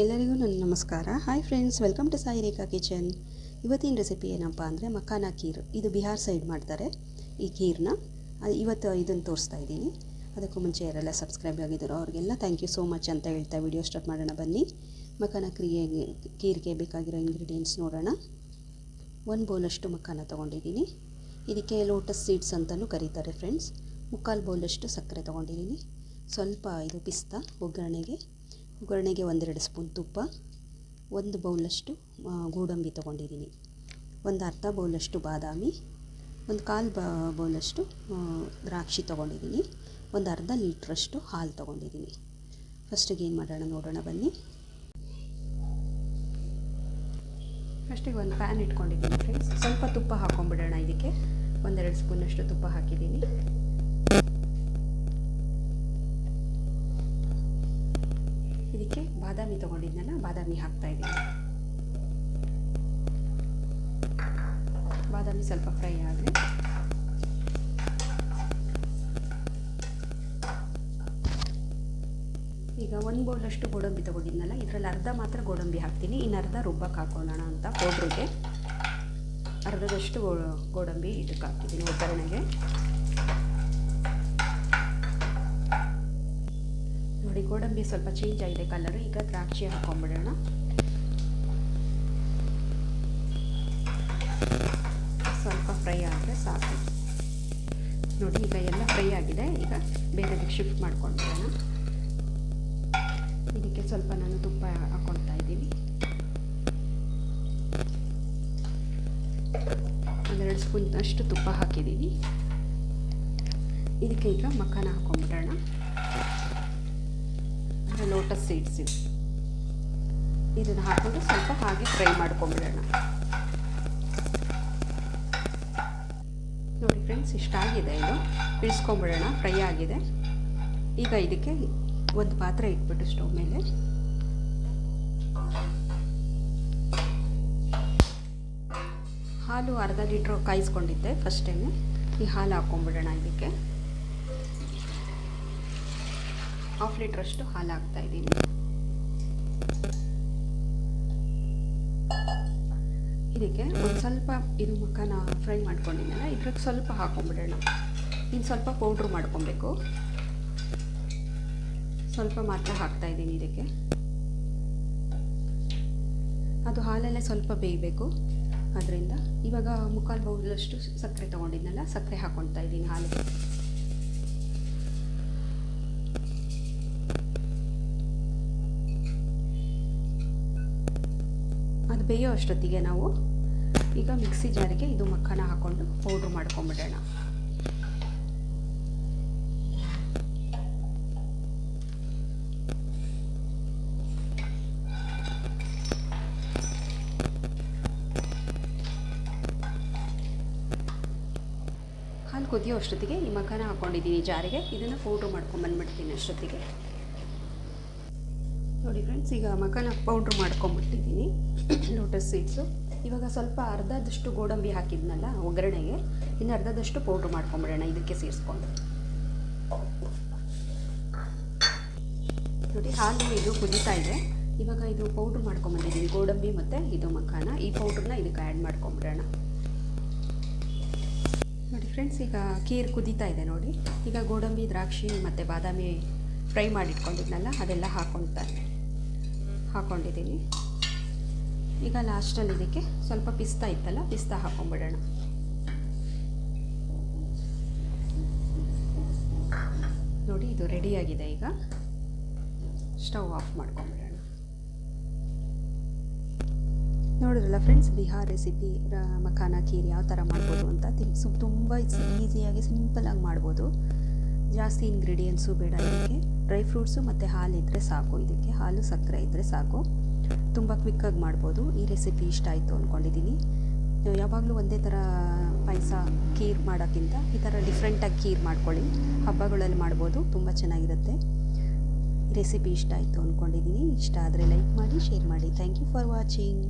ಎಲ್ಲರಿಗೂ ನನ್ನ ನಮಸ್ಕಾರ. Hi friends welcome to Sai Rekha kitchen ಇವತ್ತಿನ ರೆಸಿಪಿ ಏನಪ್ಪ ಅಂದರೆ ಮಖಾನ ಖೀರ್. ಇದು ಬಿಹಾರ್ ಸೈಡ್ ಮಾಡ್ತಾರೆ, ಈ ಖೀರ್ನ. ಇವತ್ತು ಇದನ್ನು ತೋರಿಸ್ತಾ ಇದ್ದೀನಿ. ಅದಕ್ಕೂ ಮುಂಚೆ ಯಾರೆಲ್ಲ ಸಬ್ಸ್ಕ್ರೈಬ್ ಆಗಿದ್ದಾರೋ ಅವ್ರಿಗೆಲ್ಲ ಥ್ಯಾಂಕ್ ಯು ಸೋ ಮಚ್ ಅಂತ ಹೇಳ್ತಾ ವಿಡಿಯೋ ಸ್ಟಾರ್ಟ್ ಮಾಡೋಣ ಬನ್ನಿ. ಮಖಾನ ಕ್ರಿಯೆಗೆ ಖೀರ್ಗೆ ಬೇಕಾಗಿರೋ ಇಂಗ್ರೀಡಿಯೆಂಟ್ಸ್ ನೋಡೋಣ. ಒಂದು ಬೌಲಷ್ಟು ಮಖಾನ ತೊಗೊಂಡಿದ್ದೀನಿ. ಇದಕ್ಕೆ ಲೋಟಸ್ ಸೀಡ್ಸ್ ಅಂತಲೂ ಕರೀತಾರೆ ಫ್ರೆಂಡ್ಸ್ ಮುಕ್ಕಾಲು ಬೌಲಷ್ಟು ಸಕ್ಕರೆ ತೊಗೊಂಡಿದ್ದೀನಿ. ಸ್ವಲ್ಪ ಇದು ಪಿಸ್ತಾ, ಒಗ್ಗರಣೆಗೆ. ಒಗ್ಗರಣೆಗೆ ಒಂದೆರಡು ಸ್ಪೂನ್ ತುಪ್ಪ, ಒಂದು ಬೌಲಷ್ಟು ಗೋಡಂಬಿ ತೊಗೊಂಡಿದ್ದೀನಿ. ಒಂದು ಅರ್ಧ ಬೌಲಷ್ಟು ಬಾದಾಮಿ, ಒಂದು ಕಾಲು ಬೌಲಷ್ಟು ದ್ರಾಕ್ಷಿ ತೊಗೊಂಡಿದ್ದೀನಿ. ಒಂದು ಅರ್ಧ ಲೀಟ್ರಷ್ಟು ಹಾಲು ತೊಗೊಂಡಿದ್ದೀನಿ. ಫಸ್ಟಿಗೆ ಏನು ಮಾಡೋಣ ನೋಡೋಣ ಬನ್ನಿ. ಫಸ್ಟಿಗೆ ಒಂದು ಪ್ಯಾನ್ ಇಟ್ಕೊಂಡಿದ್ದೀನಿ ಫ್ರೆಂಡ್ಸ್ ಸ್ವಲ್ಪ ತುಪ್ಪ ಹಾಕೊಂಡ್ಬಿಡೋಣ ಇದಕ್ಕೆ. ಒಂದೆರಡು ಸ್ಪೂನಷ್ಟು ತುಪ್ಪ ಹಾಕಿದ್ದೀನಿ. ಇದಕ್ಕೆ ಬಾದಾಮಿ ತೊಗೊಂಡಿದ್ನಲ್ಲ ಬಾದಾಮಿ ಹಾಕ್ತಾ ಇದ್ದೀನಿ. ಬಾದಾಮಿ ಸ್ವಲ್ಪ ಫ್ರೈ ಆಗಲಿ ಈಗ ಒಂದು ಬೌಲಷ್ಟು ಗೋಡಂಬಿ ತೊಗೊಂಡಿದ್ನಲ್ಲ, ಇದರಲ್ಲಿ ಅರ್ಧ ಮಾತ್ರ ಗೋಡಂಬಿ ಹಾಕ್ತೀನಿ. ಇನ್ನು ಅರ್ಧ ರುಬ್ಬಕ್ಕೆ ಹಾಕೋಣ ಅಂತ ಪೌಡ್ರಿಗೆ ಅರ್ಧದಷ್ಟು ಗೋಡಂಬಿ ಇದಕ್ಕೆ ಹಾಕ್ತಿದ್ದೀನಿ ಒಗ್ಗರಣೆಗೆ. ನೋಡಿ, ಗೋಡಂಬಿ ಸ್ವಲ್ಪ ಚೇಂಜ್ ಆಗಿದೆ ಕಲರು ಈಗ ದ್ರಾಕ್ಷಿ ಹಾಕೊಂಡ್ಬಿಡೋಣ. ಸ್ವಲ್ಪ ಫ್ರೈ ಆದರೆ ಸಾಕು. ನೋಡಿ, ಈಗ ಎಲ್ಲ ಫ್ರೈ ಆಗಿದೆ. ಈಗ ಬೇರೆದಕ್ಕೆ ಶಿಫ್ಟ್ ಮಾಡ್ಕೊಂಡ್ಬಿಡೋಣ. ಇದಕ್ಕೆ ಸ್ವಲ್ಪ ನಾನು ತುಪ್ಪ ಹಾಕ್ಕೊಳ್ತಾ ಇದ್ದೀನಿ. ಒಂದೆರಡು ಸ್ಪೂನ್ ಅಷ್ಟು ತುಪ್ಪ ಹಾಕಿದ್ದೀನಿ. ಇದಕ್ಕೆ ಈಗ ಮಖಾನ ಹಾಕೊಂಡ್ಬಿಡೋಣ. ಲೋಟಸ್ ಸೀಡ್ಸ್ ಇದು ಇದನ್ನು ಹಾಕ್ಕೊಂಡು ಸ್ವಲ್ಪ ಹಾಗೆ ಫ್ರೈ ಮಾಡ್ಕೊಂಬಿಡೋಣ. ನೋಡಿ ಫ್ರೆಂಡ್ಸ್ ಇಷ್ಟಾಗಿದೆ ಇದು. ಇಳಿಸ್ಕೊಂಬಿಡೋಣ ಫ್ರೈ ಆಗಿದೆ. ಈಗ ಇದಕ್ಕೆ ಒಂದು ಪಾತ್ರೆ ಇಟ್ಬಿಟ್ಟು ಸ್ಟವ್ ಮೇಲೆ. ಹಾಲು ಅರ್ಧ ಲೀಟ್ರ್ ಕಾಯಿಸ್ಕೊಂಡಿದ್ದೆ ಫಸ್ಟ್ ಈ ಹಾಲು ಹಾಕ್ಕೊಂಬಿಡೋಣ ಇದಕ್ಕೆ. ಹಾಫ್ ಲೀಟ್ರಷ್ಟು ಹಾಲು ಹಾಕ್ತಾ ಇದ್ದೀನಿ. ಇದಕ್ಕೆ ಒಂದು ಸ್ವಲ್ಪ ಇದು ಮುಖನ ಫ್ರೈ ಮಾಡ್ಕೊಂಡಿದ್ದೀನಲ್ಲ ಇದ್ರಾಗ ಸ್ವಲ್ಪ ಹಾಕೊಂಡ್ಬಿಡೋಣ. ಇನ್ನು ಸ್ವಲ್ಪ ಪೌಡ್ರ್ ಮಾಡ್ಕೊಬೇಕು. ಸ್ವಲ್ಪ ಮಾತ್ರ ಹಾಕ್ತಾ ಇದ್ದೀನಿ ಇದಕ್ಕೆ. ಅದು ಹಾಲಲ್ಲೇ ಸ್ವಲ್ಪ ಬೇಯಬೇಕು. ಅದರಿಂದ ಇವಾಗ ಮುಕ್ಕಾಲು ಬೌಲಷ್ಟು ಸಕ್ಕರೆ ತೊಗೊಂಡಿದ್ನಲ್ಲ, ಸಕ್ಕರೆ ಹಾಕ್ಕೊಳ್ತಾ ಇದ್ದೀನಿ ಹಾಲಿಗೆ. ಬೇಯೋ ಅಷ್ಟೊತ್ತಿಗೆ ನಾವು ಈಗ ಮಿಕ್ಸಿ ಜಾರಿಗೆ ಇದು ಮಕ್ಕನ ಹಾಕ್ಕೊಂಡು ಪೌಡ್ರ್ ಮಾಡ್ಕೊಂಬಿಡೋಣ. ಹಾಲು ಕುದಿಯೋ ಅಷ್ಟೊತ್ತಿಗೆ ಈ ಮಖಾನ ಹಾಕ್ಕೊಂಡಿದ್ದೀನಿ ಜಾರಿಗೆ. ಇದನ್ನು ಪೌಡ್ರ್ ಮಾಡ್ಕೊಂಬಂದ್ಬಿಡ್ತೀನಿ ಅಷ್ಟೊತ್ತಿಗೆ. ನೋಡಿ ಫ್ರೆಂಡ್ಸ್ ಈಗ ಮಖಾನ ಪೌಡ್ರ್ ಮಾಡ್ಕೊಂಬಿಟ್ಟಿದ್ದೀನಿ ಲೋಟಸ್ ಸೀಡ್ಸು ಇವಾಗ ಸ್ವಲ್ಪ ಅರ್ಧದಷ್ಟು ಗೋಡಂಬಿ ಹಾಕಿದ್ನಲ್ಲ, ಒಗ್ಗರಣೆಗೆ. ಇನ್ನು ಅರ್ಧದಷ್ಟು ಪೌಡ್ರ್ ಮಾಡ್ಕೊಂಬಿಡೋಣ, ಇದಕ್ಕೆ ಸೇರಿಸ್ಕೊಂಡು. ನೋಡಿ ಹಾಲು ಇದು ಕುದೀತಾ ಇದೆ. ಇವಾಗ ಇದು ಪೌಡ್ರ್ ಮಾಡ್ಕೊಂಬಂದಿದ್ದೀನಿ ಗೋಡಂಬಿ ಮತ್ತು ಇದು ಮಖಾನ. ಈ ಪೌಡ್ರನ್ನ ಇದಕ್ಕೆ ಆ್ಯಡ್ ಮಾಡ್ಕೊಂಬಿಡೋಣ. ನೋಡಿ ಫ್ರೆಂಡ್ಸ್ ಈಗ ಖೀರ್ ಕುದೀತಾ ಇದೆ ನೋಡಿ. ಈಗ ಗೋಡಂಬಿ, ದ್ರಾಕ್ಷಿ ಮತ್ತು ಬಾದಾಮಿ ಫ್ರೈ ಮಾಡಿಟ್ಕೊಂಡಿದ್ನಲ್ಲ, ಅದೆಲ್ಲ ಹಾಕ್ಕೊಳ್ತಾರೆ ಹಾಕ್ಕೊಂಡಿದ್ದೀನಿ ಈಗ ಲಾಸ್ಟಲ್ಲಿ ಇದಕ್ಕೆ ಸ್ವಲ್ಪ ಪಿಸ್ತಾ ಇತ್ತಲ್ಲ, ಪಿಸ್ತಾ ಹಾಕ್ಕೊಂಡ್ಬಿಡೋಣ ನೋಡಿ, ಇದು ರೆಡಿಯಾಗಿದೆ ಈಗ. ಸ್ಟವ್ ಆಫ್ ಮಾಡ್ಕೊಂಬಿಡೋಣ. ನೋಡಿದ್ರಲ್ಲ ಫ್ರೆಂಡ್ಸ್ ಬಿಹಾರ್ ರೆಸಿಪಿ ಮಖಾನ ಖೀರ್ ಯಾವ ಥರ ಮಾಡ್ಬೋದು ಅಂತ ತಿಳಿಸು ತುಂಬ ಈಸಿಯಾಗಿ ಸಿಂಪಲಾಗಿ ಮಾಡ್ಬೋದು. ಜಾಸ್ತಿ ಇಂಗ್ರೀಡಿಯೆಂಟ್ಸು ಬೇಡ ಇದಕ್ಕೆ. ಡ್ರೈ ಫ್ರೂಟ್ಸು ಮತ್ತು ಹಾಲು ಇದ್ದರೆ ಸಾಕು. ಇದಕ್ಕೆ ಹಾಲು ಸಕ್ಕರೆ ಇದ್ದರೆ ಸಾಕು. ತುಂಬ ಕ್ವಿಕ್ಕಾಗಿ ಮಾಡ್ಬೋದು. ಈ ರೆಸಿಪಿ ಇಷ್ಟ ಆಯಿತು ಅಂದ್ಕೊಂಡಿದ್ದೀನಿ ಯಾವಾಗಲೂ ಒಂದೇ ಥರ ಪಾಯಸ ಖೀರ್ ಮಾಡೋಕ್ಕಿಂತ ಈ ಥರ ಡಿಫ್ರೆಂಟಾಗಿ ಖೀರ್ ಮಾಡ್ಕೊಳ್ಳಿ. ಹಬ್ಬಗಳಲ್ಲಿ ಮಾಡ್ಬೋದು. ತುಂಬ ಚೆನ್ನಾಗಿರುತ್ತೆ. ರೆಸಿಪಿ ಇಷ್ಟ ಆಯಿತು ಅಂದ್ಕೊಂಡಿದ್ದೀನಿ ಇಷ್ಟ ಆದರೆ ಲೈಕ್ ಮಾಡಿ ಶೇರ್ ಮಾಡಿ. Thank you for watching